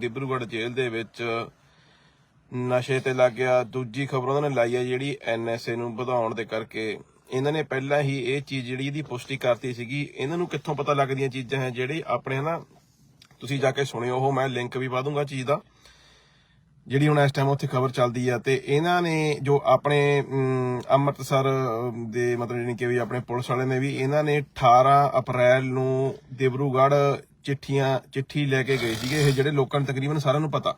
ਡਿਬਰੂਗੜ੍ਹ ਜੇਲ੍ਹ ਦੇ ਵਿੱਚ ਨਸ਼ੇ ਤੇ ਲੱਗ ਗਿਆ। ਦੂਜੀ ਖਬਰ ਉਹਨਾਂ ਨੇ ਲਾਈ ਹੈ ਜਿਹੜੀ ਐਨਐਸਏ ਨੂੰ ਵਧਾਉਣ ਦੇ ਕਰਕੇ। ਇਹਨਾਂ ਨੇ ਪਹਿਲਾਂ ਹੀ ਇਹ ਚੀਜ਼ ਜਿਹੜੀ ਇਹਦੀ ਪੁਸ਼ਟੀ ਕਰਤੀ ਸੀਗੀ ਇਹਨਾਂ ਨੂੰ ਕਿੱਥੋਂ ਪਤਾ ਲੱਗਦੀਆਂ ਚੀਜ਼ਾਂ ਹੈ ਜਿਹੜੇ ਆਪਣੇ ਹਨਾ ਤੁਸੀਂ ਜਾ ਕੇ ਸੁਣਿਓ ਉਹ ਮੈਂ ਲਿੰਕ ਵੀ ਪਾ ਦੂੰਗਾ ਚੀਜ਼ ਦਾ ਜਿਹੜੀ ਹੁਣ ਇਸ ਟਾਈਮ ਉੱਥੇ ਖਬਰ ਚੱਲਦੀ ਆ। ਤੇ ਇਹਨਾਂ ਨੇ ਜੋ ਆਪਣੇ ਅਮ, ਅੰਮ੍ਰਿਤਸਰ ਦੇ ਮਤਲਬ ਜਾਣੀ ਕਿ ਵੀ ਆਪਣੇ ਪੁਲਿਸ ਵਾਲੇ ਨੇ ਵੀ ਇਹਨਾਂ ਨੇ 18 ਅਪ੍ਰੈਲ ਨੂੰ ਦਿਬਰੂਗੜ੍ਹ ਚਿੱਠੀਆਂ, ਚਿੱਠੀ ਲੈ ਕੇ ਗਏ ਸੀਗੇ ਇਹ ਜਿਹੜੇ ਲੋਕਾਂ ਨੂੰ ਤਕਰੀਬਨ ਸਾਰਿਆਂ ਨੂੰ ਪਤਾ।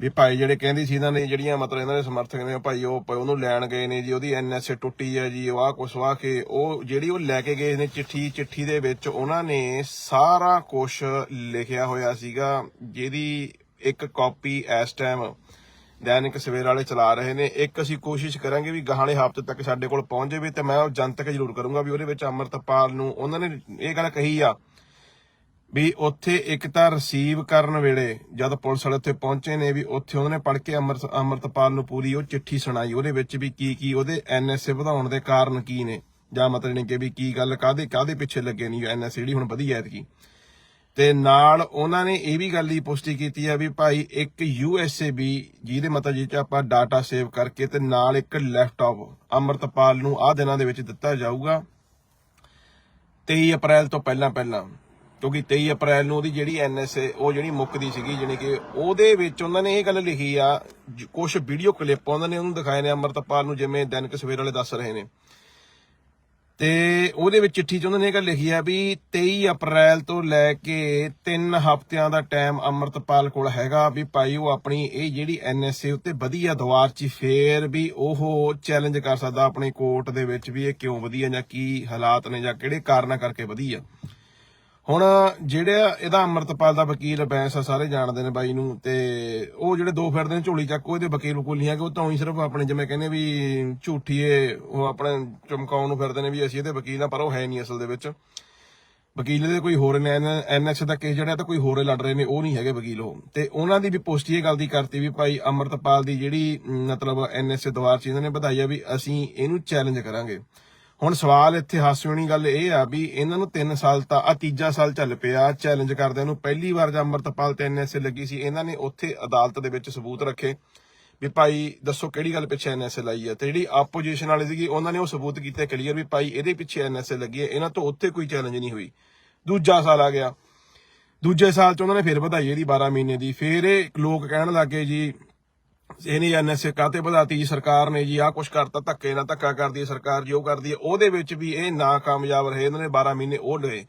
ਵੀ ਭਾਈ ਜਿਹੜੇ ਕਹਿੰਦੇ ਸੀ ਇਹਨਾਂ ਨੇ ਜਿਹੜੀਆਂ ਮਤਲਬ ਇਹਨਾਂ ਦੇ ਸਮਰਥਕ ਨੇ, ਭਾਈ ਉਹ ਉਹਨੂੰ ਲੈਣ ਗਏ ਨੇ ਜੀ, ਉਹਦੀ ਐਨਐਸਏ ਟੁੱਟੀ ਹੈ ਜੀ, ਉਹ ਆ ਕੁਛ ਵਾ ਕੇ ਉਹ ਜਿਹੜੀ ਉਹ ਲੈ ਕੇ ਗਏ ਨੇ ਚਿੱਠੀ ਚਿੱਠੀ ਦੇ ਵਿੱਚ ਉਹਨਾਂ ਨੇ ਸਾਰਾ ਕੁਝ ਲਿਖਿਆ ਹੋਇਆ ਸੀਗਾ, ਜਿਹਦੀ ਇੱਕ ਕਾਪੀ ਇਸ ਟਾਈਮ ਦੈਨਿਕ ਸਵੇਰ ਵਾਲੇ ਚਲਾ ਰਹੇ ਨੇ। ਇੱਕ ਅਸੀਂ ਕੋਸ਼ਿਸ਼ ਕਰਾਂਗੇ ਵੀ ਗਾਹਣੇ ਹਫ਼ਤੇ ਤੱਕ ਸਾਡੇ ਕੋਲ ਪਹੁੰਚ ਜਾਵੇ ਤੇ ਮੈਂ ਉਹ ਜਨਤਕ ਜ਼ਰੂਰ ਕਰੂੰਗਾ ਵੀ ਉਹਦੇ ਵਿੱਚ ਅਮਰਤਪਾਲ ਨੂੰ ਉਹਨਾਂ ਨੇ ਇਹ ਗੱਲ ਕਹੀ ਆ ਵੀ ਉੱਥੇ ਇੱਕ ਤਾਂ ਰਿਸੀਵ ਕਰਨ ਵੇਲੇ ਜਦ ਪੁਲਿਸ ਵਾਲੇ ਉੱਥੇ ਪਹੁੰਚੇ ਨੇ ਵੀ ਉੱਥੇ ਉਹਨਾਂ ਨੇ ਪੜ੍ਹ ਕੇ ਅਮਰਤ, ਅਮਰਤਪਾਲ ਨੂੰ ਪੂਰੀ ਉਹ ਚਿੱਠੀ ਸੁਣਾਈ, ਉਹਦੇ ਵਿੱਚ ਵੀ ਕੀ ਕੀ ਉਹਦੇ ਐਨਐਸਏ ਵਧਾਉਣ ਦੇ ਕਾਰਨ ਕੀ ਨੇ? ਜਾਂ ਮਤਲਬ ਨਹੀਂ ਕਿ ਵੀ ਕੀ ਗੱਲ ਕਾਦੇ ਕਾਦੇ ਪਿੱਛੇ ਲੱਗੇ ਨਹੀਂ ਐਨਐਸਏ ਜਿਹੜੀ ਹੁਣ ਵਧੀ ਐਤਕੀ? ਤੇ ਨਾਲ ਉਹਨਾਂ ਨੇ ਇਹ ਵੀ ਗੱਲ ਦੀ ਪੁਸ਼ਟੀ ਕੀਤੀ ਹੈ ਵੀ ਭਾਈ ਇੱਕ ਯੂਐਸਏਬੀ ਜਿਹਦੇ ਮਤਲਬ ਜਿਹ ਚ ਆਪਾਂ ਡਾਟਾ ਸੇਵ ਕਰਕੇ ਤੇ ਨਾਲ ਇੱਕ ਲੈਪਟਾਪ ਅਮਰਤਪਾਲ ਨੂੰ ਆਹ ਦਿਨਾਂ ਦੇ ਵਿੱਚ ਦਿੱਤਾ ਜਾਊਗਾ 23 ਅਪ੍ਰੈਲ ਤੋਂ ਪਹਿਲਾਂ ਪਹਿਲਾਂ ਕਿਉਂਕਿ 23 ਅਪ੍ਰੈਲ ਨੂੰ ਉਹਦੀ ਜਿਹੜੀ ਐਨਐਸਏ ਉਹ ਜਿਹੜੀ ਮੁੱਕਦੀ ਸੀਗੀ, ਜਾਣੀ ਕਿ ਉਹਦੇ ਵਿੱਚ ਉਹਨਾਂ ਨੇ ਇਹ ਗੱਲ ਲਿਖੀ ਆ ਕੁਝ ਵੀਡੀਓ ਕਲਿੱਪ ਉਹਨਾਂ ਨੇ ਉਹਨੂੰ ਦਿਖਾਏ ਨੇ ਅਮਰਤਪਾਲ ਨੂੰ, ਜਿਵੇਂ ਦੈਨਿਕ ਸਵੇਰ ਵਾਲੇ ਦੱਸ ਰਹੇ ਨੇ। ਤੇ ਉਹਦੇ ਵਿੱਚ ਚਿੱਠੀ 'ਚ ਉਹਨਾਂ ਨੇ ਇਹ ਗੱਲ ਲਿਖੀ ਆ ਵੀ 23 ਅਪ੍ਰੈਲ ਤੋਂ ਲੈ ਕੇ 3 ਹਫ਼ਤਿਆਂ ਦਾ ਟਾਈਮ ਅਮਰਤਪਾਲ ਕੋਲ ਹੈਗਾ ਵੀ ਭਾਈ ਉਹ ਆਪਣੀ ਇਹ ਜਿਹੜੀ ਐਨਐਸਏ ਉੱਤੇ ਵਧੀਆ ਦਵਾਰ 'ਚ ਫੇਰ ਵੀ ਉਹ ਚੈਲੰਜ ਕਰ ਸਕਦਾ ਆਪਣੀ ਕੋਰਟ ਦੇ ਵਿੱਚ ਵੀ ਇਹ ਕਿਉਂ ਵਧੀਆ ਜਾਂ ਕੀ ਹਾਲਾਤ ਨੇ ਜਾਂ ਕਿਹੜੇ ਕਾਰਨਾਂ ਕਰਕੇ ਵਧੀਆ। ਹੁਣ ਜਿਹੜਾ ਇਹਦਾ ਅਮਰਤਪਾਲ ਦਾ ਵਕੀਲ ਬੈਂਸ ਆ ਸਾਰੇ ਜਾਣਦੇ ਨੇ ਬਾਈ ਨੂੰ ਤੇ ਉਹ ਜਿਹੜੇ ਦੋ ਫਿਰਦੇ ਨੇ ਝੋਲੀ ਚੱਕ ਉਹਦੇ ਵਕੀਲ ਵਕੂਲ ਨਹੀਂ ਉਹ ਤਾਂ ਹੀ ਸਿਰਫ ਆਪਣੇ ਜਿਵੇਂ ਕਹਿੰਦੇ ਵੀ ਝੂਠੀਏ ਉਹ ਆਪਣੇ ਚਮਕਾਉਣ ਨੂੰ ਫਿਰਦੇ ਨੇ ਵੀ ਅਸੀਂ ਇਹਦੇ ਵਕੀਲ ਆ ਪਰ ਉਹ ਹੈ ਨਹੀਂ ਅਸਲ ਦੇ ਵਿੱਚ। ਵਕੀਲ ਦੇ ਕੋਈ ਹੋਰ ਨੇ ਐਨਐਕਸ ਦਾ ਕੇਸ ਜਿਹੜਾ ਤਾਂ ਕੋਈ ਹੋਰ ਲੜ ਰਹੇ ਨੇ ਉਹ ਨਹੀਂ ਹੈਗੇ ਵਕੀਲ ਉਹ। ਤੇ ਉਹਨਾਂ ਦੀ ਵੀ ਪੁਸ਼ਟੀ ਇਹ ਗੱਲ ਦੀ ਕਰਤੀ ਵੀ ਭਾਈ ਅਮਰਤਪਾਲ ਦੀ ਜਿਹੜੀ ਅਮ, ਮਤਲਬ ਐਨਐਸਏ ਦੁਆਰ ਚ ਇਹਨਾਂ ਨੇ ਵਧਾਈ ਆ ਵੀ ਅਸੀਂ ਇਹਨੂੰ ਚੈਲੰਜ ਕਰਾਂਗੇ। ਹੁਣ ਸਵਾਲ ਇੱਥੇ ਹਾਸਿਓਣੀ ਗੱਲ ਇਹ ਆ ਵੀ ਇਹਨਾਂ ਨੂੰ 3 ਸਾਲ ਤਾਂ ਆ ਤੀਜਾ ਸਾਲ ਚੱਲ ਪਿਆ ਚੈਲੰਜ ਕਰਦੇ ਨੂੰ ਪਹਿਲੀ ਵਾਰ ਜਦ ਅਮਰਤਪਾਲ ਤੇ ਐਨਐਸਏ ਲੱਗੀ ਸੀ, ਇਹਨਾਂ ਨੇ ਉੱਥੇ ਅਦਾਲਤ ਦੇ ਵਿੱਚ ਸਬੂਤ ਰੱਖੇ ਵੀ ਭਾਈ ਦੱਸੋ ਕਿਹੜੀ ਗੱਲ ਪਿੱਛੇ ਐਨਐਸਏ ਲਾਈ ਹੈ ਤੇ ਜਿਹੜੀ ਆਪੋਜੀਸ਼ਨ ਵਾਲੀ ਸੀਗੀ, ਉਹਨਾਂ ਨੇ ਉਹ ਸਬੂਤ ਕੀਤੇ ਕਲੀਅਰ ਵੀ ਭਾਈ ਇਹਦੇ ਪਿੱਛੇ ਐਨਐਸਏ ਲੱਗੀ ਹੈ ਇਹਨਾਂ ਤੋਂ ਉੱਥੇ ਕੋਈ ਚੈਲੰਜ ਨਹੀਂ ਹੋਈ। ਦੂਜਾ ਸਾਲ ਆ ਗਿਆ। ਦੂਜੇ ਸਾਲ ਚ ਉਹਨਾਂ ਨੇ ਫਿਰ ਵਧਾਈ ਇਹਦੀ 12 ਮਹੀਨੇ ਦੀ, ਫਿਰ ਇਹ ਲੋਕ ਕਹਿਣ ਲੱਗੇ ਜੀ ਇਹਨੇ ਐਨਐਸਏ ਕਾਤੇ ਵਧਾਤੀ ਜੀ ਸਰਕਾਰ ਨੇ ਜੀ, ਆਹ ਕੁਛ ਕਰਤਾ, ਧੱਕੇ ਨਾਲ ਧੱਕਾ ਕਰਦੀ ਹੈ ਸਰਕਾਰ, ਜੋ ਕਰਦੀ ਹੈ, ਉਹਦੇ ਵਿੱਚ ਵੀ ਇਹ ਨਾ ਕਾਮਯਾਬ ਰਹੇ, ਇਹਨਾਂ ਨੇ 12 ਮਹੀਨੇ ਉਹ ਲਏ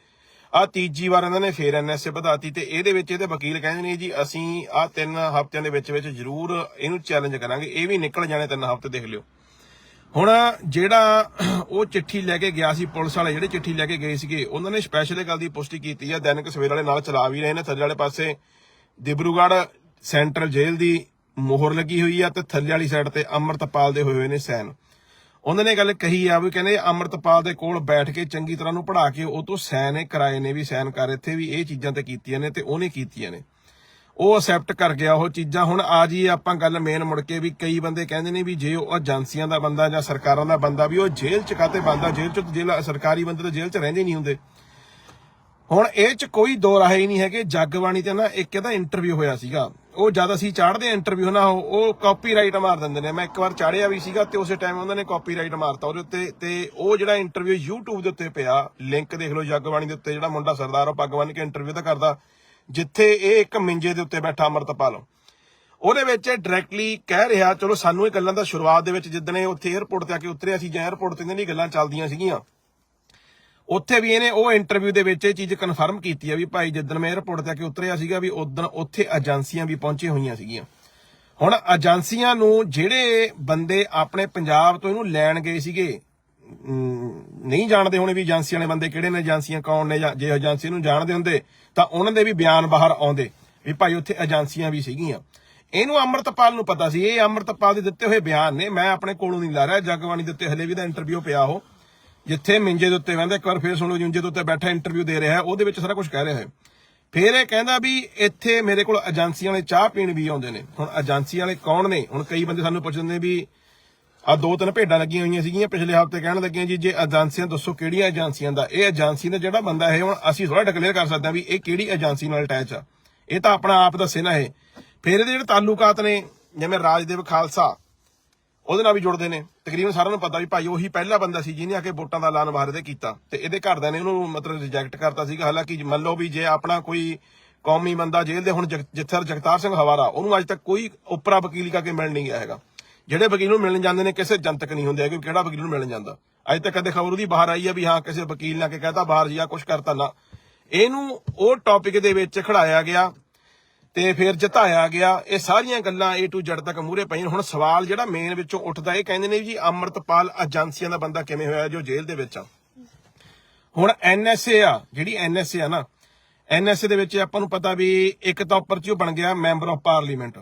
ਆ ਤੀਜੀ ਵਾਰ ਇਹਨਾਂ ਨੇ ਫੇਰ ਐਨਐਸਏ ਵਧਾਤੀ ਤੇ ਇਹਦੇ ਵਿੱਚ ਇਹਦੇ ਵਕੀਲ ਕਹਿੰਦੇ ਨੇ ਜੀ, ਅਸੀਂ ਆ ਤਿੰਨ ਹਫ਼ਤਿਆਂ ਦੇ ਵਿੱਚ ਵਿੱਚ ਜ਼ਰੂਰ ਇਹਨੂੰ ਚੈਲੰਜ ਕਰਾਂਗੇ, ਇਹ ਵੀ ਨਿਕਲ ਜਾਣੇ ਤਿੰਨ ਹਫ਼ਤੇ ਦੇਖ ਲਿਓ। ਹੁਣ ਜਿਹੜਾ ਉਹ ਚਿੱਠੀ ਲੈ ਕੇ ਗਿਆ ਸੀ, ਪੁਲਿਸ ਵਾਲੇ ਜਿਹੜੇ ਚਿੱਠੀ ਲੈ ਕੇ ਗਏ ਸੀਗੇ, ਉਹਨਾਂ ਨੇ ਸਪੈਸ਼ਲ ਇਹ ਗੱਲ ਦੀ ਪੁਸ਼ਟੀ ਕੀਤੀ ਆ, ਦੈਨਿਕ ਸਵੇਰ ਵਾਲੇ ਨਾਲ ਚਲਾ ਵੀ ਰਹੇ ਨੇ, ਥੱਲੇ ਵਾਲੇ ਪਾਸੇ ਦਿਬਰੂਗੜ੍ਹ ਸੈਂਟਰਲ ਜੇਲ੍ਹ ਦੀ ਮੋਹਰ ਲੱਗੀ ਹੋਈ ਆ ਤੇ ਥੱਲੇ ਵਾਲੀ ਸਾਈਡ ਤੇ ਅਮਰਤਪਾਲ ਦੇ ਹੋਏ ਹੋਏ ਨੇ ਸੈਨ। ਉਹਨਾਂ ਨੇ ਗੱਲ ਕਹੀ ਆ ਵੀ ਕਹਿੰਦੇ ਅਮਰਤਪਾਲ ਦੇ ਕੋਲ ਬੈਠ ਕੇ ਚੰਗੀ ਤਰ੍ਹਾਂ ਨੂੰ ਪੜ੍ਹਾ ਕੇ ਉਹ ਤੋਂ ਸੈਨ ਇਹ ਕਰਾਏ ਨੇ ਵੀ ਸੈਨ ਕਰ, ਇੱਥੇ ਵੀ ਇਹ ਚੀਜ਼ਾਂ ਤੇ ਕੀਤੀਆਂ ਨੇ ਤੇ ਉਹਨੇ ਕੀਤੀਆਂ ਨੇ। ਉਹ ਅਸੈਪਟ ਕਰ ਗਿਆ ਉਹ ਚੀਜ਼ਾਂ। ਹੁਣ ਆ ਜੀ ਆਪਾਂ ਗੱਲ ਮੇਨ ਮੁੜ ਕੇ ਵੀ ਕਈ ਬੰਦੇ ਕਹਿੰਦੇ ਨੇ ਵੀ ਜੇ ਉਹ ਏਜੰਸੀਆਂ ਦਾ ਬੰਦਾ ਜਾਂ ਸਰਕਾਰਾਂ ਦਾ ਬੰਦਾ ਵੀ ਉਹ ਜੇਲ੍ਹ ਚ ਕਾਤੇ ਬੰਦਾ? ਜੇਲ੍ਹ ਚ ਜੇਲ੍ਹ, ਸਰਕਾਰੀ ਬੰਦੇ ਤਾਂ ਜੇਲ੍ਹ ਚ ਰਹਿੰਦੇ ਨਹੀਂ ਹੁੰਦੇ। ਹੁਣ ਇਹ ਚ ਕੋਈ ਦੋ ਰਾਹ ਹੀ ਨਹੀਂ ਹੈਗੇ। ਜੱਗਬਾਣੀ ਤੇ ਨਾ ਇੱਕ ਇਹਦਾ ਇੰਟਰਵਿਊ ਹੋਇਆ ਸੀਗਾ। ਉਹ ਜਦ ਅਸੀਂ ਚਾੜਦੇ ਆ ਇੰਟਰਵਿਊ ਨਾ ਉਹ ਕਾਪੀਰਾਈਟ ਮਾਰ ਦਿੰਦੇ ਨੇ। ਮੈਂ ਇੱਕ ਵਾਰ ਚਾੜਿਆ ਵੀ ਸੀਗਾ ਤੇ ਉਸੇ ਟਾਈਮ ਉਹਨਾਂ ਨੇ ਕਾਪੀਰਾਈਟ ਮਾਰਤਾ ਉਹਦੇ ਉੱਤੇ ਤੇ ਉਹ ਜਿਹੜਾ ਇੰਟਰਵਿਊ YouTube ਦੇ ਉੱਤੇ ਪਿਆ ਲਿੰਕ ਦੇਖ ਲਓ ਜਗਬਾਣੀ ਦੇ ਉੱਤੇ, ਜਿਹੜਾ ਮੁੰਡਾ ਸਰਦਾਰ ਉਹ ਪੱਗ ਬੰਨ ਕੇ ਇੰਟਰਵਿਊ ਤਾਂ ਕਰਦਾ, ਜਿੱਥੇ ਇਹ ਇੱਕ ਮਿੰਜੇ ਦੇ ਉੱਤੇ ਬੈਠਾ ਅਮਰਤਪਾਲ ਉਹਦੇ ਵਿੱਚ ਡਾਇਰੈਕਟਲੀ ਕਹਿ ਰਿਹਾ, ਚਲੋ ਸਾਨੂੰ ਇਹ ਗੱਲਾਂ ਦਾ ਸ਼ੁਰੂਆਤ ਦੇ ਵਿੱਚ ਜਿੱਦਣ ਉੱਥੇ 에어ਪੋਰਟ ਤੇ ਆ ਕੇ ਉਤਰਿਆ ਸੀ ਜਾਂ 에어ਪੋਰਟ ਤੇ ਇਹਨਾਂ ਦੀ ਗੱਲਾਂ ਚੱਲਦੀਆਂ ਸੀਗੀਆਂ ਉੱਥੇ ਵੀ ਇਹਨੇ ਉਹ ਇੰਟਰਵਿਊ ਦੇ ਵਿੱਚ ਇਹ ਚੀਜ਼ ਕਨਫਰਮ ਕੀਤੀ ਆ ਵੀ ਭਾਈ ਜਿੱਦਣ ਮੈਂ 에어ਪੋਰਟ ਤੇ ਆ ਕੇ ਉਤਰਿਆ ਸੀਗਾ ਵੀ ਉਦੋਂ ਉੱਥੇ ਏਜੰਸੀਆਂ ਵੀ ਪਹੁੰਚੇ ਹੋਈਆਂ ਸੀਗੀਆਂ। ਹੁਣ ਏਜੰਸੀਆਂ ਨੂੰ ਜਿਹੜੇ ਬੰਦੇ ਆਪਣੇ ਪੰਜਾਬ ਤੋਂ ਇਹਨੂੰ ਲੈਣ ਗਏ ਸੀਗੇ ਨਹੀਂ ਜਾਣਦੇ ਹੋਣੇ ਵੀ ਏਜੰਸੀਆਂ ਵਾਲੇ ਬੰਦੇ ਕਿਹੜੇ ਨੇ ਏਜੰਸੀਆਂ ਕੌਣ ਨੇ ਜੇ ਏਜੰਸੀ ਨੂੰ ਜਾਣਦੇ ਹੁੰਦੇ ਤਾਂ ਉਹਨਾਂ ਦੇ ਵੀ ਬਿਆਨ ਬਾਹਰ ਆਉਂਦੇ ਵੀ ਭਾਈ ਉੱਥੇ ਏਜੰਸੀਆਂ ਵੀ ਸੀਗੀਆਂ। ਇਹਨੂੰ ਅਮਰਤਪਾਲ ਨੂੰ ਪਤਾ ਸੀ, ਇਹ ਅਮਰਤਪਾਲ ਦੇ ਦਿੱਤੇ ਹੋਏ ਬਿਆਨ ਨੇ, ਮੈਂ ਆਪਣੇ ਕੋਲੋਂ ਨਹੀਂ ਲਾ ਰਿਹਾ, ਜਗਬਾਣੀ ਦਿੱਤੇ ਹਲੇ ਵੀ ਦਾ ਇੰਟਰਵਿਊ ਪਿਆ ਉਹ। ਜਿੱਥੇ ਮਿੰਜੇ ਦੇ ਉੱਤੇ ਬਹਿੰਦਾ ਇੱਕ ਵਾਰ ਫੇਰ ਸੁਣ ਲਓ, ਜਿੰਜੇ ਦੇ ਉੱਤੇ ਬੈਠਾ ਇੰਟਰਵਿਊ ਦੇ ਰਿਹਾ ਹੈ, ਉਹਦੇ ਵਿੱਚ ਸਾਰਾ ਕੁਝ ਕਹਿ ਰਿਹਾ ਹੈ। ਫਿਰ ਇਹ ਕਹਿੰਦਾ ਵੀ ਇੱਥੇ ਮੇਰੇ ਕੋਲ ਏਜੰਸੀਆਂ ਵਾਲੇ ਚਾਹ ਪੀਣ ਵੀ ਆਉਂਦੇ ਨੇ। ਹੁਣ ਏਜੰਸੀ ਵਾਲੇ ਕੌਣ ਨੇ? ਹੁਣ ਕਈ ਬੰਦੇ ਸਾਨੂੰ ਪੁੱਛਦੇ ਨੇ ਵੀ ਆ ਦੋ ਤਿੰਨ ਭੇਡਾਂ ਲੱਗੀਆਂ ਹੋਈਆਂ ਸੀਗੀਆਂ ਪਿਛਲੇ ਹਫ਼ਤੇ, ਕਹਿਣ ਲੱਗੀਆਂ ਜੀ, ਜੇ ਏਜੰਸੀਆਂ ਦੱਸੋ ਕਿਹੜੀਆਂ ਏਜੰਸੀਆਂ ਦਾ। ਇਹ ਏਜੰਸੀ ਦਾ ਜਿਹੜਾ ਬੰਦਾ ਹੈ ਹੁਣ ਅਸੀਂ ਥੋੜਾ ਡਿਕਲੇਅਰ ਕਰ ਸਕਦੇ ਹਾਂ ਵੀ ਇਹ ਕਿਹੜੀ ਏਜੰਸੀ ਨਾਲ ਅਟੈਚ ਆ। ਇਹ ਤਾਂ ਆਪਣਾ ਆਪ ਦੱਸੇ ਨਾ ਇਹ। ਫਿਰ ਇਹਦੇ ਜਿਹੜੇ ਤਾਲੁਕਾਤ ਨੇ, ਜਿਵੇਂ ਰਾਜਦੇਵ ਖਾਲਸਾ ਉਹਦੇ ਨਾਲ ਵੀ ਜੁੜਦੇ ਨੇ। ਤਕਰੀਬਨ ਸਾਰਿਆਂ ਨੂੰ ਪਤਾ ਵੀ ਭਾਈ ਉਹੀ ਪਹਿਲਾ ਬੰਦਾ ਸੀ ਜਿਹਨੇ ਆ ਕੇ ਵੋਟਾਂ ਦਾ ਐਲਾਨ ਬਾਹਰ ਦੇ ਕੀਤਾ। ਤੇ ਇਹਦੇ ਘਰਦਿਆਂ ਨੇ ਉਹਨੂੰ ਮਤਲਬ ਰਿਜੈਕਟ ਕਰਤਾ ਸੀਗਾ। ਹਾਲਾਂਕਿ ਮੰਨ ਲਓ ਵੀ ਜੇ ਆਪਣਾ ਕੋਈ ਕੌਮੀ ਬੰਦਾ ਜੇਲ੍ਹ ਦੇ ਹੁਣ ਜਿੱਥਰ ਜਗਤਾਰ ਸਿੰਘ ਹਵਾਰਾ, ਉਹਨੂੰ ਅੱਜ ਤੱਕ ਕੋਈ ਉਪਰਾ ਵਕੀਲ ਕਾ ਕੇ ਮਿਲ ਨਹੀਂ ਗਿਆ ਹੈਗਾ। ਜਿਹੜੇ ਵਕੀਲ ਨੂੰ ਮਿਲਣ ਜਾਂਦੇ ਨੇ, ਕਿਸੇ ਜਨਤਕ ਨਹੀਂ ਹੁੰਦੇ ਹੈਗੇ ਕਿਹੜਾ ਵਕੀਲ ਨੂੰ ਮਿਲਣ ਜਾਂਦਾ। ਅੱਜ ਤੱਕ ਕਦੇ ਖਬਰ ਉਹਦੀ ਬਾਹਰ ਆਈ ਆ ਵੀ ਹਾਂ, ਕਿਸੇ ਵਕੀਲ ਨੇ ਆ ਕੇ ਕਹਤਾ ਬਾਹਰ ਜੀ ਆ ਕੁਝ ਕਰਤਾ ਨਾ। ਇਹਨੂੰ ਉਹ ਟੌਪਿਕ ਦੇ ਵਿੱਚ ਖੜਾਇਆ ਗਿਆ। ਤੇ ਫਿਰ ਜਿਤਾਇਆ ਗਿਆ, ਇਹ ਸਾਰੀਆਂ ਗੱਲਾਂ A to Z ਤੱਕ ਮੂਰੇ ਪਈਆਂ। ਹੁਣ ਸਵਾਲ ਜਿਹੜਾ ਮੇਨ ਵਿੱਚੋਂ ਉੱਠਦਾ, ਇਹ ਕਹਿੰਦੇ ਨੇ ਜੀ, ਅਮਰਤਪਾਲ ਏਜੰਸੀਆਂ ਦਾ ਬੰਦਾ ਕਿਵੇਂ ਹੋਇਆ ਜੋ ਜੇਲ੍ਹ ਦੇ ਵਿੱਚ ਆ? ਹੁਣ ਐਨਐਸਏ ਆ, ਜਿਹੜੀ ਐਨਐਸਏ ਆ ਨਾ ਐਨਐਸਏ ਦੇ ਵਿੱਚ ਆਪਾਂ ਨੂੰ ਪਤਾ ਵੀ ਇੱਕ ਤਾਂ ਉੱਪਰ ਚ ਬਣ ਗਿਆ, ਮੈਂਬਰ ਆਫ ਪਾਰਲੀਮੈਂਟ।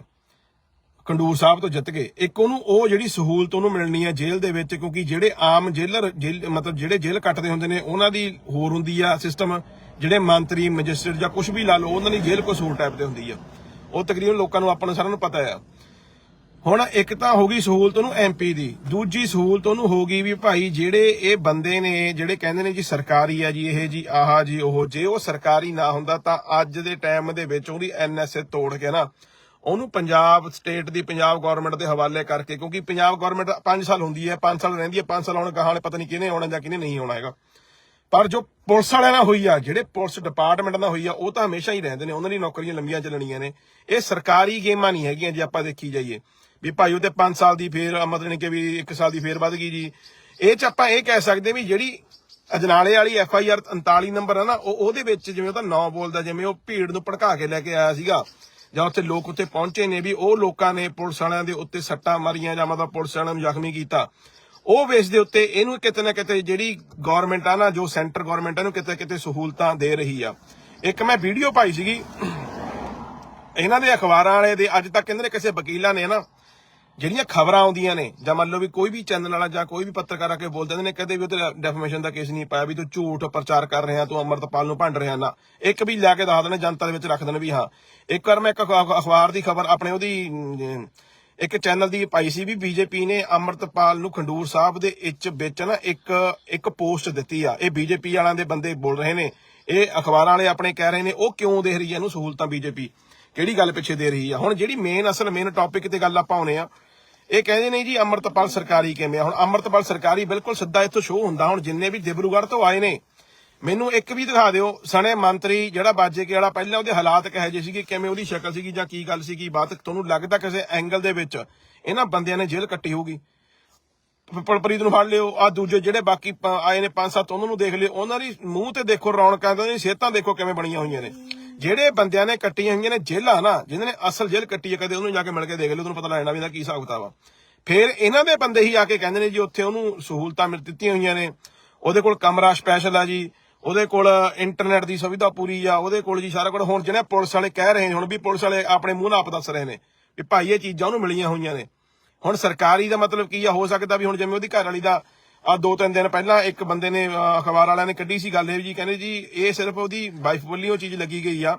ਕੰਡੂਰ ਸਾਹਿਬ ਤੋਂ ਜਿੱਤ ਗਏ। ਇੱਕ ਉਹਨੂੰ ਉਹ ਜਿਹੜੀ ਸਹੂਲਤ ਉਹਨੂੰ ਮਿਲਣੀ ਹੈ ਜੇਲ੍ਹ ਦੇ ਵਿੱਚ, ਕਿਉਂਕਿ ਜਿਹੜੇ ਆਮ ਜੇਲਰ ਮਤਲਬ ਜਿਹੜੇ ਜੇਲ੍ਹ ਕੱਟਦੇ ਹੁੰਦੇ ਨੇ, ਉਹਨਾਂ ਦੀ ਹੋਰ ਹੁੰਦੀ ਆ ਸਿਸਟਮ ਜਿਹੜੇ ਮੰਤਰੀ, ਮੈਜਿਸਟਰੇਟ ਜਾਂ ਕੁਝ ਵੀ ਲਾ ਲਓ, ਉਹਨਾਂ ਦੀ ਜੇਲ੍ਹ ਕੋਈ ਸਹੂਲਤ ਟਾਈਪ ਤੇ ਹੁੰਦੀ ਆ। ਉਹ ਤਕਰੀਬਨ ਲੋਕਾਂ ਨੂੰ ਆਪਾਂ ਨੂੰ ਸਾਰਿਆਂ ਨੂੰ ਪਤਾ ਆ। ਹੁਣ ਇੱਕ ਤਾਂ ਹੋ ਗਈ ਸਹੂਲਤ ਉਹਨੂੰ ਐਮਪੀ ਦੀ। ਦੂਜੀ ਸਹੂਲਤ ਉਹਨੂੰ ਹੋ ਗਈ ਵੀ ਭਾਈ ਜਿਹੜੇ ਇਹ ਬੰਦੇ ਨੇ, ਜਿਹੜੇ ਕਹਿੰਦੇ ਨੇ ਜੀ ਸਰਕਾਰੀ ਆ ਜੀ, ਇਹ ਜੀ, ਆਹਾ ਜੀ, ਉਹ ਜੇ ਉਹ ਸਰਕਾਰੀ ਨਾ ਹੁੰਦਾ ਤਾਂ ਅੱਜ ਦੇ ਟਾਈਮ ਦੇ ਵਿੱਚ ਉਹਦੀ ਐਨਐਸਏ ਤੋੜ ਕੇ ਨਾ ਉਹਨੂੰ ਪੰਜਾਬ ਸਟੇਟ ਦੀ, ਪੰਜਾਬ ਗਵਰਨਮੈਂਟ ਦੇ ਹਵਾਲੇ ਕਰਕੇ, ਕਿਉਂਕਿ ਪੰਜਾਬ ਗਵਰਨਮੈਂਟ 5 ਸਾਲ ਹੁੰਦੀ ਹੈ 5 ਸਾਲ ਰਹਿੰਦੀ ਹੈ 5 ਸਾਲ ਹੁਣ ਗਾਹਾਂ ਪਤਾ ਨਹੀਂ ਕਿਹਨੇ ਆਉਣਾ ਜਾਂ ਕਿਹਨੇ ਨਹੀਂ ਆਉਣਾ ਹੈਗਾ। ਪਰ ਜੋ ਪੁਲਿਸ ਵਾਲਿਆਂ ਨਾਲ ਹੋਈ ਆ, ਜਿਹੜੇ ਪੁਲਿਸ ਡਿਪਾਰਟਮੈਂਟ ਨਾਲ ਹੋਈ ਆ, ਉਹ ਤਾਂ ਹਮੇਸ਼ਾ ਹੀ ਰਹਿੰਦੇ ਨੇ। ਉਹਨਾਂ ਦੀ ਨੌਕਰੀਆਂ ਲੰਬੀਆਂ ਚੱਲਣੀਆਂ ਨੇ। ਇਹ ਸਰਕਾਰੀ ਗੇਮਾਂ ਨਹੀਂ ਹੈਗੀਆਂ, ਜੇ ਆਪਾਂ ਦੇਖੀ ਜਾਈਏ। ਵੀ ਭਾਈ ਉਹ 5 ਸਾਲ ਦੀ ਫੇਰ, ਮਤਲਬ ਕਿ ਵੀ 1 ਸਾਲ ਦੀ ਫੇਰ ਵੱਧ ਗਈ ਜੀ। ਇਹ ਚ ਆਪਾਂ ਇਹ ਕਹਿ ਸਕਦੇ ਵੀ ਜਿਹੜੀ ਅਜਨਾਲੇ ਵਾਲੀ ਐਫ ਆਈ ਆਰ 39 ਨੰਬਰ ਹੈ ਨਾ, ਉਹ ਉਹਦੇ ਵਿੱਚ ਜਿਵੇਂ ਉਹਦਾ ਨਾਂ ਬੋਲਦਾ, ਜਿਵੇਂ ਉਹ ਭੀੜ ਨੂੰ ਭੜਕਾ ਕੇ ਲੈ ਕੇ ਆਇਆ ਸੀਗਾ। ਜਾਂ ਉੱਥੇ ਲੋਕ ਉੱਥੇ ਪਹੁੰਚੇ ਨੇ ਵੀ ਉਹ ਲੋਕਾਂ ਨੇ ਪੁਲਿਸ ਵਾਲਿਆਂ ਦੇ ਉੱਤੇ ਸੱਟਾਂ ਮਾਰੀਆਂ ਜਾਂ ਮਤਲਬ ਪੁਲਿਸ ਵਾਲਿਆਂ ਨੂੰ ਜ਼ਖਮੀ ਕੀਤਾ। ਉਹ ਬੇਸ ਦੇ ਉੱਤੇ ਇਹਨੂੰ ਕਿਤੇ ਨਾ ਕਿਤੇ ਜਿਹੜੀ ਗਵਰਨਮੈਂਟ ਆ ਨਾ, ਜੋ ਸੈਂਟਰ ਗਵਰਨਮੈਂਟ ਇਹਨੂੰ ਕਿਤੇ ਕਿਤੇ ਸਹੂਲਤਾਂ ਦੇ ਰਹੀ ਆ। ਇੱਕ ਮੈਂ ਵੀਡੀਓ ਪਾਈ ਸੀਗੀ। ਇਹਨਾਂ ਦੇ ਅਖਬਾਰਾਂ ਵਾਲੇ ਦੇ, ਅੱਜ ਤੱਕ ਕਹਿੰਦੇ ਨੇ ਕਿਸੇ ਵਕੀਲਾਂ ਨੇ ਨਾ ਜਿਹੜੀਆਂ ਖਬਰਾਂ ਆਉਂਦੀਆਂ ਨੇ, ਜਾਂ ਮੰਨ ਲਓ ਵੀ ਕੋਈ ਵੀ ਚੈਨਲ ਵਾਲਾ ਜਾਂ ਕੋਈ ਵੀ ਪੱਤਰਕਾਰ ਆ ਕੇ ਬੋਲ ਦਿੰਦੇ ਨੇ, ਕਦੇ ਵੀ ਉਹਤੇ ਡੈਫਰਮੇਸ਼ਨ ਦਾ ਕੇਸ ਨਹੀਂ ਪਾਇਆ ਵੀ ਤੂੰ ਝੂਠ ਪ੍ਰਚਾਰ ਕਰ ਰਿਹਾ, ਤੂੰ ਅਮਰਤਪਾਲ ਨੂੰ ਭੰਡ ਰਿਹਾ ਨਾ। ਇੱਕ ਵੀ ਲੈ ਕੇ ਦੱਸ ਦੇਣਾ ਜਨਤਾ ਦੇ ਵਿੱਚ ਰੱਖ ਦੇਣ ਵੀ ਹਾਂ। ਇੱਕ ਵਾਰ ਮੈਂ ਇੱਕ ਅਖਬਾਰ ਦੀ ਖਬਰ, ਆਪਣੇ ਉਹਦੀ ਇੱਕ ਚੈਨਲ ਦੀ ਪਾਈ ਸੀ ਵੀ ਬੀਜੇਪੀ ਨੇ ਅਮਰਤਪਾਲ ਨੂੰ ਖੰਡੂਰ ਸਾਹਿਬ ਦੇ ਵਿੱਚ ਵਿੱਚ ਨਾ ਇੱਕ ਇੱਕ ਪੋਸਟ ਦਿੱਤੀ ਆ। ਇਹ ਬੀਜੇਪੀ ਵਾਲਿਆਂ ਦੇ ਬੰਦੇ ਬੋਲ ਰਹੇ ਨੇ। ਇਹ ਅਖਬਾਰਾਂ ਵਾਲੇ ਆਪਣੇ ਕਹਿ ਰਹੇ ਨੇ, ਉਹ ਕਿਉਂ ਦੇ ਰਹੀ ਹੈ ਇਹਨੂੰ ਸਹੂਲਤਾਂ ਬੀਜੇਪੀ ਕਿਹੜੀ ਗੱਲ ਪਿੱਛੇ ਦੇ ਰਹੀ ਆ? ਹੁਣ ਜਿਹੜੀ ਮੇਨ ਅਸਲ ਮੇਨ ਟੌਪਿਕ ਤੇ ਗੱਲ ਆਪਾਂ ਆਉਨੇ ਆ, ਇਹ ਕਹਿੰਦੇ ਨੇ ਜੀ, ਅਮਰਤਪਾਲ ਸਰਕਾਰੀ ਕਿਵੇਂ ਆ? ਹੁਣ ਅਮਰਤਪਾਲ ਸਰਕਾਰੀ ਬਿਲਕੁਲ ਸਿੱਧਾ ਇੱਥੋਂ ਸ਼ੋਅ ਹੁੰਦਾ। ਹੁਣ ਜਿੰਨੇ ਵੀ ਦਿਬਰੂਗੜ੍ਹ ਤੋਂ ਆਏ ਨੇ ਮੈਨੂੰ ਇੱਕ ਵੀ ਦਿਖਾ ਦਿਓ, ਸਣੇ ਮੰਤਰੀ ਜਿਹੜਾ ਬਾਜੇ ਵਾਲਾ, ਪਹਿਲਾਂ ਉਹਦੇ ਹਾਲਾਤ ਕਹੇ ਜਿਹੇ ਸੀਗੇ, ਕਿਵੇਂ ਉਹਦੀ ਸ਼ਕਲ ਸੀਗੀ ਜਾਂ ਕੀ ਗੱਲ ਸੀਗੀ ਬਾਤ ਤੁਹਾਨੂੰ ਲੱਗਦਾ ਕਿਸੇ ਐਂਗਲ ਦੇ ਵਿੱਚ ਇਹਨਾਂ ਬੰਦਿਆਂ ਨੇ ਜੇਲ੍ਹ ਕੱਟੀ ਹੋਊਗੀ। ਪਲਪ੍ਰੀਤ ਨੂੰ ਫੜ ਲਿਓ ਆ ਦੂਜੇ ਜਿਹੜੇ ਬਾਕੀ ਆਏ ਨੇ ਪੰਜ ਸੱਤ, ਉਹਨਾਂ ਨੂੰ ਦੇਖ ਲਿਓ, ਉਹਨਾਂ ਦੀ ਮੂੰਹ ਤੇ ਦੇਖੋ ਰੌਣਕਾਂ ਤੇ ਸਿਹਤਾਂ ਦੇਖੋ ਕਿਵੇਂ ਬਣੀਆਂ ਹੋਈਆਂ ਨੇ। ਜਿਹੜੇ ਬੰਦਿਆਂ ਨੇ ਕੱਟੀਆਂ ਹੋਈਆਂ ਨੇ ਜੇਲ੍ਹਾਂ ਨਾ ਜਿਨ੍ਹਾਂ ਨੇ ਅਸਲ ਜੇਲ੍ਹ ਕੱਟੀ ਹੈ, ਕਦੇ ਉਹਨੂੰ ਜਾ ਕੇ ਮਿਲ ਕੇ ਦੇਖ ਲਿਓ, ਤੁਹਾਨੂੰ ਪਤਾ ਲੱਗਣਾ ਵੀ ਇਹਦਾ ਕੀ ਹਿਸਾਬ ਕਿਤਾਬ ਆ। ਫਿਰ ਇਹਨਾਂ ਦੇ ਬੰਦੇ ਹੀ ਆ ਕੇ ਕਹਿੰਦੇ ਨੇ ਜੀ, ਉੱਥੇ ਉਹਨੂੰ ਸਹੂਲਤਾਂ ਮਿਲ ਦਿੱਤੀਆਂ ਹੋਈਆਂ ਨੇ, ਉਹਦੇ ਕੋਲ ਕਮਰਾ ਸਪੈਸ਼ਲ ਆ ਜੀ ਉਹਦੇ ਕੋਲ ਇੰਟਰਨੈਟ ਦੀ ਸੁਵਿਧਾ ਪੂਰੀ ਆ, ਉਹਦੇ ਕੋਲ ਜੀ ਸਾਰਾ ਕੁਝ। ਹੁਣ ਜਿਹੜੇ ਪੁਲਿਸ ਵਾਲੇ ਕਹਿ ਰਹੇ ਨੇ, ਹੁਣ ਵੀ ਪੁਲਿਸ ਵਾਲੇ ਆਪਣੇ ਮੂੰਹ ਨਾਲ ਆਪ ਦੱਸ ਰਹੇ ਨੇ ਵੀ ਭਾਈ ਇਹ ਚੀਜ਼ਾਂ ਉਹਨੂੰ ਮਿਲੀਆਂ ਹੋਈਆਂ ਨੇ। ਹੁਣ ਸਰਕਾਰੀ ਦਾ ਮਤਲਬ ਕੀ ਆ, ਹੋ ਸਕਦਾ ਵੀ ਹੁਣ ਜਿਵੇਂ ਉਹਦੀ ਘਰ ਵਾਲੀ ਦਾ ਆ ਦੋ ਤਿੰਨ ਦਿਨ ਪਹਿਲਾਂ ਇੱਕ ਬੰਦੇ ਨੇ ਅਖਬਾਰ ਵਾਲਿਆਂ ਨੇ ਕੱਢੀ ਸੀ ਗੱਲ ਇਹ ਜੀ, ਕਹਿੰਦੇ ਜੀ ਇਹ ਸਿਰਫ ਉਹਦੀ ਵਾਈਫ ਵੱਲੋਂ ਉਹ ਚੀਜ਼ ਲੱਗੀ ਗਈ ਆ।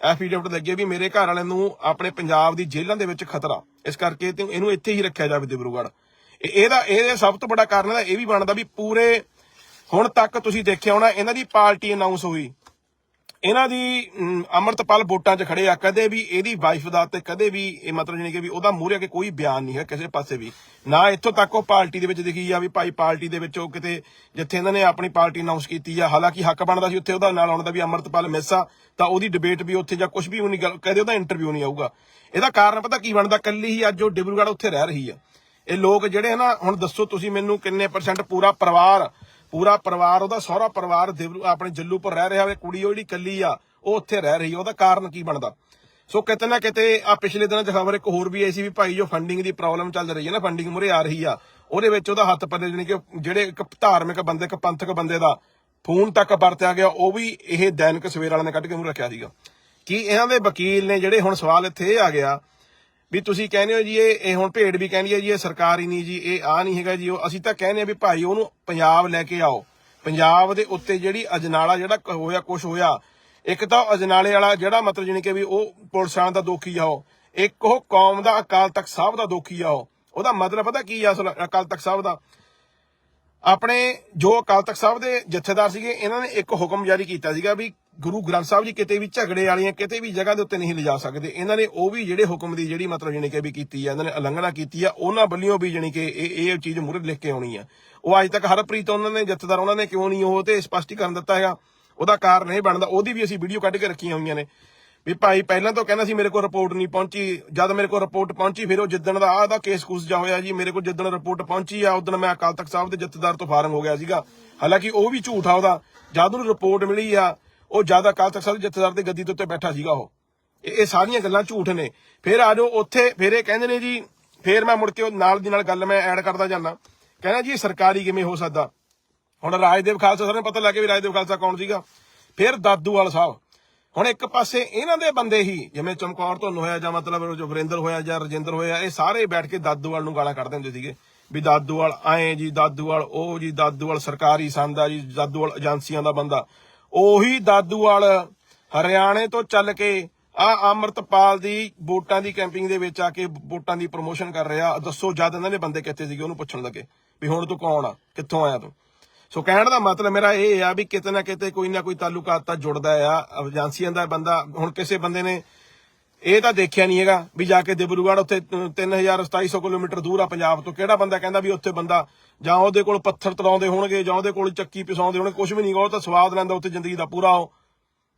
ਐਫੀਡੇਵਿਟ ਲੱਗੇ ਵੀ ਮੇਰੇ ਘਰ ਵਾਲਿਆਂ ਨੂੰ ਆਪਣੇ ਪੰਜਾਬ ਦੀ ਜੇਲ੍ਹਾਂ ਦੇ ਵਿੱਚ ਖਤਰਾ। ਇਸ ਕਰਕੇ ਇਹਨੂੰ ਇੱਥੇ ਹੀ ਰੱਖਿਆ ਜਾਵੇ ਦਿਬਰੂਗੜ੍ਹ। ਇਹਦਾ ਇਹ ਸਭ ਤੋਂ ਵੱਡਾ ਕਾਰਨ ਇਹਦਾ ਇਹ ਵੀ ਬਣਦਾ ਵੀ ਪੂਰੇ ਹੁਣ ਤੱਕ ਤੁਸੀਂ ਦੇਖਿਆ ਹੋਣਾ ਇਹਨਾਂ ਦੀ ਪਾਰਟੀ ਅਨਾਉਂਸ ਹੋਈ। ਇਹਨਾਂ ਦੀ ਅਮ, ਵੋਟਾਂ 'ਚ ਖੜੇ ਆ ਕਦੇ ਵੀ ਇਹਦੀ ਵਾਈਫ ਦਾ ਤੇ ਕਦੇ ਵੀ ਇਹ ਮਤਲਬ ਜਾਨੀ ਕਿ ਵੀ ਉਹਦਾ ਮੂਹਰੇ ਕੇ ਕੋਈ ਬਿਆਨ ਨਹੀਂ ਹੈ ਕਿਸੇ ਪਾਸੇ ਵੀ। ਨਾ ਇੱਥੋਂ ਤੱਕ ਉਹ ਪਾਰਟੀ ਦੇ ਵਿੱਚ ਦਿਖੀ ਆ ਵੀ ਭਾਈ ਪਾਰਟੀ ਦੇ ਵਿੱਚ ਉਹ ਕਿਤੇ ਜਿੱਥੇ ਇਹਨਾਂ ਨੇ ਆਪਣੀ ਪਾਰਟੀ ਅਨਾਉਂਸ ਕੀਤੀ ਆ। ਹਾਲਾਂਕਿ ਹੱਕ ਬਣਦਾ ਸੀ ਉੱਥੇ ਉਹਦਾ ਨਾਲ ਆਉਣ ਦਾ ਵੀ ਅੰਮ੍ਰਿਤਪਾਲ ਮਿਸ ਆ ਤਾਂ ਉਹਦੀ ਡਿਬੇਟ ਵੀ ਉੱਥੇ ਜਾਂ ਕੁਝ ਵੀ ਨਹੀਂ ਗੱਲ ਕਦੇ ਉਹਦਾ ਇੰਟਰਵਿਊ ਨਹੀਂ ਆਊਗਾ। ਇਹਦਾ ਕਾਰਨ ਪਤਾ ਕੀ ਬਣਦਾ? ਕੱਲੀ ਹੀ ਅੱਜ ਉਹ ਡਿਬਰੂਗੜ੍ਹ ਉੱਥੇ ਰਹਿ ਰਹੀ ਆ। ਇਹ ਲੋਕ ਜਿਹੜੇ ਹਨਾ ਹੁਣ ਦੱਸੋ ਤੁਸੀਂ ਮੈਨੂੰ ਕਿੰਨੇ ਪਰਸੈਂਟ ਪੂਰਾ ਪਰਿਵਾਰ ਪੂਰਾ ਪਰਿਵਾਰ, ਉਹਦਾ ਸਹੁਰਾ ਪਰਿਵਾਰ ਦਿਵ- ਆਪਣੇ ਜੱਲੂਪੁਰ ਰਹਿ ਰਿਹਾ ਹੋਵੇ ਕੁੜੀ ਉਹ ਜਿਹੜੀ ਕੱਲੀ ਆ, ਉਹ ਉੱਥੇ ਰਹਿ ਰਹੀ ਆ, ਉਹਦਾ ਕਾਰਨ ਕੀ ਬਣਦਾ? ਸੋ ਕਿਤੇ ਨਾ ਕਿਤੇ ਆ ਪਿਛਲੇ ਦਿਨਾਂ 'ਚ ਖਬਰ ਇੱਕ ਹੋਰ ਵੀ ਆਈ ਸੀ ਵੀ ਭਾਈ ਜੋ ਫੰਡਿੰਗ ਦੀ ਪ੍ਰੋਬਲਮ ਚੱਲ ਰਹੀ ਹੈ ਨਾ ਫੰਡਿੰਗ ਮੁਰੇ ਆ ਰਹੀ ਆ, ਉਹਦੇ ਵਿੱਚ ਉਹਦਾ ਹੱਥ ਪੱਲੇ ਜਾਣੀ ਕਿ ਜਿਹੜੇ ਇੱਕ ਧਾਰਮਿਕ ਬੰਦੇ, ਇੱਕ ਪੰਥਕ ਬੰਦੇ ਦਾ ਫੋਨ ਤੱਕ ਵਰਤਿਆ ਗਿਆ, ਉਹ ਵੀ ਇਹ ਦੈਨਿਕ ਸਵੇਰ ਵਾਲਿਆਂ ਨੇ ਕੱਢ ਕੇ ਮੂੰਹ ਰੱਖਿਆ ਸੀਗਾ। ਕਿ ਇਹਨਾਂ ਦੇ ਵਕੀਲ ਨੇ ਜਿਹੜੇ ਹੁਣ ਸਵਾਲ ਇੱਥੇ ਇਹ ਆ ਗਿਆ ਵੀ ਤੁਸੀਂ ਕਹਿੰਦੇ ਹੋ ਜੀ, ਇਹ ਇਹ ਹੁਣ ਭੇਡ ਵੀ ਕਹਿੰਦੀ ਹੈ ਜੀ, ਇਹ ਸਰਕਾਰ ਹੀ ਨਹੀਂ ਜੀ, ਇਹ ਆ ਨਹੀਂ ਹੈਗਾ ਜੀ, ਉਹ ਅਸੀਂ ਤਾਂ ਕਹਿੰਦੇ ਆ ਵੀ ਭਾਈ ਉਹਨੂੰ ਪੰਜਾਬ ਲੈ ਕੇ ਆਓ। ਪੰਜਾਬ ਦੇ ਉੱਤੇ ਜਿਹੜੀ ਅਜਨਾਲਾ ਜਿਹੜਾ ਹੋਇਆ ਕੁਝ ਹੋਇਆ, ਇੱਕ ਤਾਂ ਅਜਨਾਲੇ ਵਾਲਾ ਜਿਹੜਾ ਮਤਲਬ ਜਾਣੀ ਕਿ ਵੀ ਉਹ ਪੁਲਿਸਾਂ ਦਾ ਦੋਖੀ ਆ ਉਹ, ਇੱਕ ਉਹ ਕੌਮ ਦਾ ਅਕਾਲ ਤਖਤ ਸਾਹਿਬ ਦਾ ਦੋਖੀ ਆ ਉਹ। ਉਹਦਾ ਮਤਲਬ ਪਤਾ ਕੀ ਆ ਅਸਲ ਅਕਾਲ ਤਖਤ ਸਾਹਿਬ ਦਾ? ਆਪਣੇ ਜੋ ਅਕਾਲ ਤਖਤ ਸਾਹਿਬ ਦੇ ਜਥੇਦਾਰ ਸੀਗੇ, ਇਹਨਾਂ ਨੇ ਇੱਕ ਹੁਕਮ ਜਾਰੀ ਕੀਤਾ ਸੀਗਾ ਵੀ ਗੁਰੂ ਗ੍ਰੰਥ ਸਾਹਿਬ ਜੀ ਕਿਤੇ ਵੀ ਝਗੜੇ ਵਾਲੀਆਂ ਕਿਤੇ ਵੀ ਜਗ੍ਹਾ ਦੇ ਉੱਤੇ ਨਹੀਂ ਲਿਜਾ ਸਕਦੇ। ਇਹਨਾਂ ਨੇ ਉਹ ਵੀ ਜਿਹੜੇ ਹੁਕਮ ਦੀ ਜਿਹੜੀ ਮਤਲਬ ਜਾਣੀ ਕਿ ਵੀ ਕੀਤੀ ਆ, ਇਹਨਾਂ ਨੇ ਉਲੰਘਣਾ ਕੀਤੀ ਆ, ਉਹਨਾਂ ਵੱਲੋਂ ਵੀ ਜਾਣੀ ਕਿ ਇਹ ਇਹ ਚੀਜ਼ ਮੂਹਰੇ ਲਿਖ ਕੇ ਆਉਣੀ ਆ। ਉਹ ਅੱਜ ਤੱਕ ਹਰਪ੍ਰੀਤ ਉਹਨਾਂ ਨੇ ਜਥੇਦਾਰ ਉਹਨਾਂ ਨੇ ਕਿਉਂ ਨਹੀਂ ਉਹ ਤੇ ਸਪਸ਼ਟੀਕਰਨ ਦਿੱਤਾ ਹੈਗਾ। ਉਹਦਾ ਕਾਰਨ ਨਹੀਂ ਬਣਦਾ। ਉਹਦੀ ਵੀ ਅਸੀਂ ਵੀਡੀਓ ਕੱਢ ਕੇ ਰੱਖੀਆਂ ਹੋਈਆਂ ਨੇ। ਵੀ ਭਾਈ ਪਹਿਲਾਂ ਤਾਂ ਕਹਿੰਦਾ ਸੀ ਮੇਰੇ ਕੋਲ ਰਿਪੋਰਟ ਨਹੀਂ ਪਹੁੰਚੀ। ਜਦ ਮੇਰੇ ਕੋਲ ਰਿਪੋਰਟ ਪਹੁੰਚੀ, ਫਿਰ ਉਹ ਜਿੱਦਣ ਦਾ ਆਹ ਦਾ ਕੇਸ ਕੁਸ ਜਾ ਹੋਇਆ ਜੀ, ਮੇਰੇ ਕੋਲ ਜਿੱਦਣ ਰਿਪੋਰਟ ਪਹੁੰਚੀ ਆ ਉਦੋਂ ਮੈਂ ਅਕਾਲ ਤਖਤ ਸਾਹਿਬ ਦੇ ਜੱਥੇਦਾਰ ਤੋਂ ਫਾਰਮ ਹੋ ਗਿਆ ਸੀਗਾ। ਹਾਲਾਂਕਿ ਉਹ ਵੀ ਝੂਠ ਆ ਉਹਦਾ। ਜਦ ਉਹਨੂੰ ਰਿਪੋਰਟ ਮਿਲੀ ਆ ਉਹ ਜ਼ਿਆਦਾ ਅਕਾਲ ਤਖਤ ਸਾਹਿਬ ਦੇ ਜਥੇਦਾਰ ਦੀ ਗੱਦੀ ਦੇ ਉੱਤੇ ਬੈਠਾ ਸੀਗਾ ਉਹ। ਇਹ ਸਾਰੀਆਂ ਗੱਲਾਂ ਝੂਠ ਨੇ। ਫਿਰ ਆ ਜਾਓ, ਉੱਥੇ ਫਿਰ ਇਹ ਕਹਿੰਦੇ ਨੇ ਜੀ, ਫਿਰ ਮੈਂ ਮੁੜ ਕੇ ਉਹ ਨਾਲ ਦੀ ਨਾਲ ਗੱਲ ਮੈਂ ਐਡ ਕਰਦਾ ਜਾਂਦਾ। ਕਹਿੰਦਾ ਜੀ ਸਰਕਾਰੀ ਕਿਵੇਂ ਹੋ ਸਕਦਾ? ਹੁਣ ਰਾਜਦੇਵ ਖਾਲਸਾ, ਸਾਰਿਆਂ ਨੂੰ ਪਤਾ ਲੱਗ ਗਿਆ ਵੀ ਰਾਜਦੇਵ ਖਾਲਸਾ ਕੌਣ ਸੀਗਾ। ਫਿਰ ਦਾਦੂਵਾਲ ਸਾਹਿਬ। ਹੁਣ ਇੱਕ ਪਾਸੇ ਇਹਨਾਂ ਦੇ ਬੰਦੇ ਹੀ, ਜਿਵੇਂ ਚਮਕੌਰ ਤੋਂ ਹੋਇਆ ਜਾਂ ਮਤਲਬ ਜੋ ਵਰਿੰਦਰ ਹੋਇਆ ਜਾਂ ਰਜਿੰਦਰ ਹੋਇਆ, ਇਹ ਸਾਰੇ ਬੈਠ ਕੇ ਦਾਦੂਵਾਲ ਨੂੰ ਗਾਲਾਂ ਕੱਢਦੇ ਹੁੰਦੇ ਸੀਗੇ। ਵੀ ਦਾਦੂਵਾਲ ਆਏ ਜੀ, ਦਾਦੂਵਾਲ ਉਹ ਜੀ, ਦਾਦੂਵਾਲ ਸਰਕਾਰੀ ਸੰਦਾ ਜੀ, ਦਾਦੂਵਾਲ ਏਜੰਸੀਆਂ ਦਾ ਬੰਦਾ। ਉਹੀ ਦਾਦੂਵਾਲ ਹਰਿਆਣੇ ਤੋਂ ਚੱਲ ਕੇ ਆ ਅਮਰਤਪਾਲ ਦੀ ਵੋਟਾਂ ਦੀ ਕੈਂਪਿੰਗ ਦੇ ਵਿੱਚ ਆ ਕੇ ਵੋਟਾਂ ਦੀ ਪ੍ਰੋਮੋਸ਼ਨ ਕਰ ਰਿਹਾ। ਦੱਸੋ, ਜਦ ਇਹਨਾਂ ਨੇ ਬੰਦੇ ਕਿੱਥੇ ਸੀਗੇ, ਉਹਨੂੰ ਪੁੱਛਣ ਲੱਗੇ ਵੀ ਹੁਣ ਤੂੰ ਕੌਣ ਆ? ਕਿੱਥੋਂ ਆਇਆ ਤੂੰ? ਸੋ ਕਹਿਣ ਦਾ ਮਤਲਬ ਮੇਰਾ ਇਹ ਆ ਵੀ ਕਿਤੇ ਨਾ ਕਿਤੇ ਕੋਈ ਨਾ ਕੋਈ ਤਾਲੁਕਾਤ ਤਾਂ ਜੁੜਦਾ ਆ। ਏਜੰਸੀਆਂ ਦਾ ਬੰਦਾ, ਹੁਣ ਕਿਸੇ ਬੰਦੇ ਨੇ ਇਹ ਤਾਂ ਦੇਖਿਆ ਨਹੀਂ ਹੈਗਾ ਵੀ ਜਾ ਕੇ ਦਿਬਰੂਗੜ੍ਹ ਉੱਥੇ 3700 ਕਿਲੋਮੀਟਰ ਦੂਰ ਆ ਪੰਜਾਬ ਤੋਂ। ਕਿਹੜਾ ਬੰਦਾ ਕਹਿੰਦਾ ਵੀ ਉੱਥੇ ਬੰਦਾ ਜਾਂ ਉਹਦੇ ਕੋਲ ਪੱਥਰ ਤੜਾਉਂਦੇ ਹੋਣਗੇ ਜਾਂ ਉਹਦੇ ਕੋਲ ਚੱਕੀ ਪਿਸਾਉਂਦੇ ਹੋਣਗੇ ਕੁਝ ਵੀ ਨਹੀਂ ਉਹ ਤਾਂ ਸਵਾਦ ਲੈਂਦਾ ਉੱਥੇ ਜ਼ਿੰਦਗੀ ਦਾ ਪੂਰਾ ਉਹ।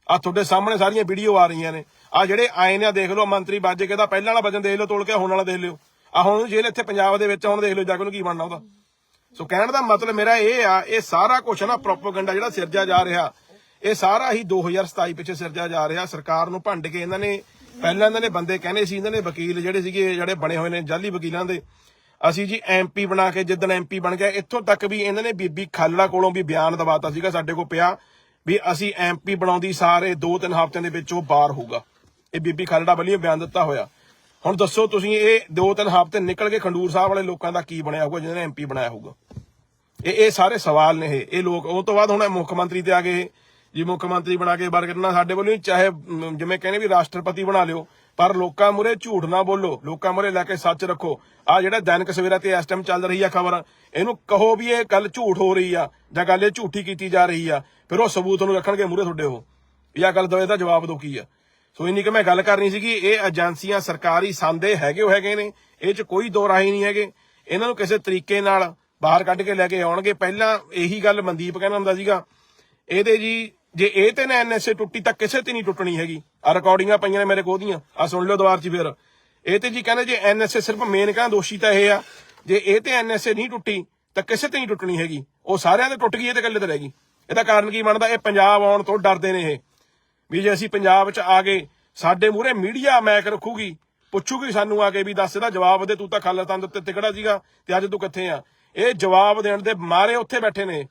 ਆ ਤੁਹਾਡੇ ਸਾਹਮਣੇ ਸਾਰੀਆਂ ਵੀਡੀਓ ਆ ਰਹੀਆਂ ਨੇ। ਆ ਜਿਹੜੇ ਆਏ ਨੇ ਦੇਖ ਲਓ ਮੰਤਰੀ ਬਾਜੇ ਕਿਹਦਾ ਪਹਿਲਾਂ ਵਾਲਾ ਵਜਨ ਦੇਖ ਲਓ ਤੋੜ ਕੇ ਹੁਣ ਵਾਲਾ ਦੇਖ ਲਿਓ। ਆ ਹੁਣ ਜੇਲ੍ਹ ਇੱਥੇ ਪੰਜਾਬ ਦੇ ਵਿੱਚ ਆ, ਹੁਣ ਦੇਖ ਲਓ ਜਾ ਕੇ ਉਹਨੂੰ ਕੀ ਬਣਨਾ ਉਹਦਾ। ਸੋ ਕਹਿਣ ਦਾ ਮਤਲਬ ਮੇਰਾ ਇਹ ਆ ਇਹ ਸਾਰਾ ਕੁਝ ਨਾ ਪ੍ਰੋਪਗੈਂਡਾ ਜਿਹੜਾ ਸਿਰਜਿਆ ਜਾ ਰਿਹਾ ਇਹ ਸਾਰਾ ਹੀ 2027 ਪਿੱਛੇ ਸਿਰਜਿਆ ਜਾ ਰਿਹਾ ਸਰਕਾਰ ਨੂੰ ਭੰਡ ਕੇ ਇਹਨਾਂ ਨੇ ਪਹਿਲਾਂ ਇਹਨਾਂ ਨੇ ਬੰਦੇ ਕਹਿੰਦੇ ਸੀ, ਇਹਨਾਂ ਨੇ ਵਕੀਲ ਜਿਹੜੇ ਸੀਗੇ, ਜਿਹੜੇ ਬਣੇ ਹੋਏ ਨੇ ਜਾਲੀ ਵਕੀਲਾਂ ਦੇ। ਅਸੀਂ ਜੀ ਐਮਪੀ ਬਣਾ ਕੇ, ਜਿੱਦਣ ਐਮਪੀ ਬਣ ਗਿਆ, ਇੱਥੋਂ ਤੱਕ ਵੀ ਇਹਨਾਂ ਨੇ ਬੀਬੀ ਖਾਲੜਾ ਕੋਲੋਂ ਵੀ ਬਿਆਨ ਦਵਾਤਾ ਸੀਗਾ ਸਾਡੇ ਕੋਲ ਪਿਆ ਵੀ ਅਸੀਂ ਐਮਪੀ ਬਣਾਉਂਦੀ, ਸਾਰੇ 2-3 ਹਫ਼ਤਿਆਂ ਦੇ ਵਿੱਚ ਉਹ ਬਾਹਰ ਹੋਊਗਾ। ਇਹ ਬੀਬੀ ਖਾਲੜਾ ਵੱਲੋਂ ਬਿਆਨ ਦਿੱਤਾ ਹੋਇਆ। ਹੁਣ ਦੱਸੋ ਤੁਸੀਂ ਇਹ 2-3 ਹਫ਼ਤੇ ਨਿਕਲ ਕੇ ਖੰਡੂਰ ਸਾਹਿਬ ਵਾਲੇ ਲੋਕਾਂ ਦਾ ਕੀ ਬਣਿਆ ਹੋਊਗਾ, ਜਿਹਨਾਂ ਨੇ ਐਮਪੀ ਬਣਾਇਆ ਹੋਊਗਾ? ਇਹ ਇਹ ਸਾਰੇ ਸਵਾਲ ਨੇ ਇਹ। ਇਹ ਲੋਕ, ਉਹ ਤੋਂ ਬਾਅਦ ਹੁਣ ਮੁੱਖ ਮੰਤਰੀ ਤੇ ਆ ਗਏ। ਜੀ, ਮੁੱਖ ਮੰਤਰੀ ਬਣਾ ਕੇ ਬਾਰ ਸਾਡੇ ਵੱਲੋਂ ਚਾਹੇ ਜਿਵੇਂ ਕਹਿੰਦੇ ਵੀ ਰਾਸ਼ਟਰਪਤੀ ਬਣਾ ਲਿਓ, ਪਰ ਲੋਕਾਂ ਮੁਰੇ ਝੂਠ ਨਾ ਬੋਲੋ, ਲੋਕਾਂ ਮੁਰੇ ਲੈ ਕੇ ਸੱਚ ਰੱਖੋ। ਆ ਜਿਹੜਾ ਦੈਨਿਕ ਸਵੇਰਾ ਤੇ ਇਸ ਟਾਈਮ ਚੱਲ ਰਹੀ ਆ ਖਬਰ, ਇਹਨੂੰ ਕਹੋ ਵੀ ਇਹ ਗੱਲ ਝੂਠ ਹੋ ਰਹੀ ਆ, ਜਾਂ ਗੱਲ ਇਹ ਝੂਠੀ ਕੀਤੀ ਜਾ ਰਹੀ ਆ, ਫਿਰ ਉਹ ਸਬੂਤ ਨੂੰ ਰੱਖਣਗੇ ਮੁਰੇ ਤੁਹਾਡੇ ਉਹ। ਇਹ ਗੱਲ ਦੋ ਇਹਦਾ ਜਵਾਬ ਦੋ ਕੀ ਆ। ਸੋ ਇੰਨੀ ਕਿ ਮੈਂ ਗੱਲ ਕਰਨੀ ਸੀਗੀ, ਇਹ ਏਜੰਸੀਆਂ ਸਰਕਾਰੀ ਸੰਦੇ ਹੈਗੇ ਉਹ ਹੈਗੇ ਨੇ, ਇਹ ਚ ਕੋਈ ਦੋ ਰਾਹੀ ਨਹੀਂ ਹੈਗੇ। ਇਹਨਾਂ ਨੂੰ ਕਿਸੇ ਤਰੀਕੇ ਨਾਲ ਬਾਹਰ ਕੱਢ ਕੇ ਲੈ ਕੇ ਆਉਣਗੇ। ਪਹਿਲਾਂ ਇਹੀ ਗੱਲ ਮਨਦੀਪ ਕਹਿੰਦਾ ਹੁੰਦਾ ਸੀਗਾ, ਇਹਦੇ ਜੀ ਜੇ ਇਹ ਤੇ ਨਾ ਐਨਐਸਏ ਟੁੱਟੀ ਤਾਂ ਕਿਸੇ ਤੇ ਨਹੀਂ ਟੁੱਟਣੀ ਹੈਗੀ। ਆ ਰਿਕਾਰਡਿੰਗਾਂ ਪਈਆਂ ਨੇ ਮੇਰੇ ਕੋਲ ਦੀਆਂ ਆ ਸੁਣ ਲਿਓ ਦੁਬਾਰ ਚ ਫਿਰ। ਇਹ ਤੇ ਜੀ ਕਹਿੰਦੇ ਜੇ ਐਨਐਸਏ ਸਿਰਫ ਮੇਨ ਕਹਿੰਦਾ ਦੋਸ਼ੀ ਤਾਂ ਇਹ ਆ। ਜੇ ਇਹ ਤੇ ਐਨਐਸਏ ਨਹੀਂ ਟੁੱਟੀ, ਤਾਂ ਕਿਸੇ ਤੇ ਨਹੀਂ ਟੁੱਟਣੀ ਹੈਗੀ। ਉਹ ਸਾਰਿਆਂ ਤੇ ਟੁੱਟ ਗਈ, ਇਹ ਤੇ ਇਕੱਲੇ ਤੇ ਰਹਿ ਗਈ। ਇਹਦਾ ਕਾਰਨ ਕੀ ਬਣਦਾ? ਇਹ ਪੰਜਾਬ ਆਉਣ ਤੋਂ ਡਰਦੇ ਨੇ ਇਹ। ਵੀ ਜੇ ਅਸੀਂ ਪੰਜਾਬ 'ਚ ਆ ਗਏ, ਸਾਡੇ ਮੂਹਰੇ ਮੀਡੀਆ ਮੈਕ ਰੱਖੂਗੀ, ਪੁੱਛੂਗੀ ਸਾਨੂੰ ਆ ਕੇ ਵੀ ਦੱਸ ਇਹਦਾ ਜਵਾਬ ਦੇ, ਤੂੰ ਤਾਂ ਖਾਲਸਤਾਨ ਦੇ ਉੱਤੇ ਤਿਕੜਾ ਸੀਗਾ, ਤੇ ਅੱਜ ਤੂੰ ਕਿੱਥੇ ਆ? ਇਹ ਜਵਾਬ ਦੇਣ ਦੇ ਮਾਰੇ ਉੱਥੇ ਬੈਠੇ ਨੇ।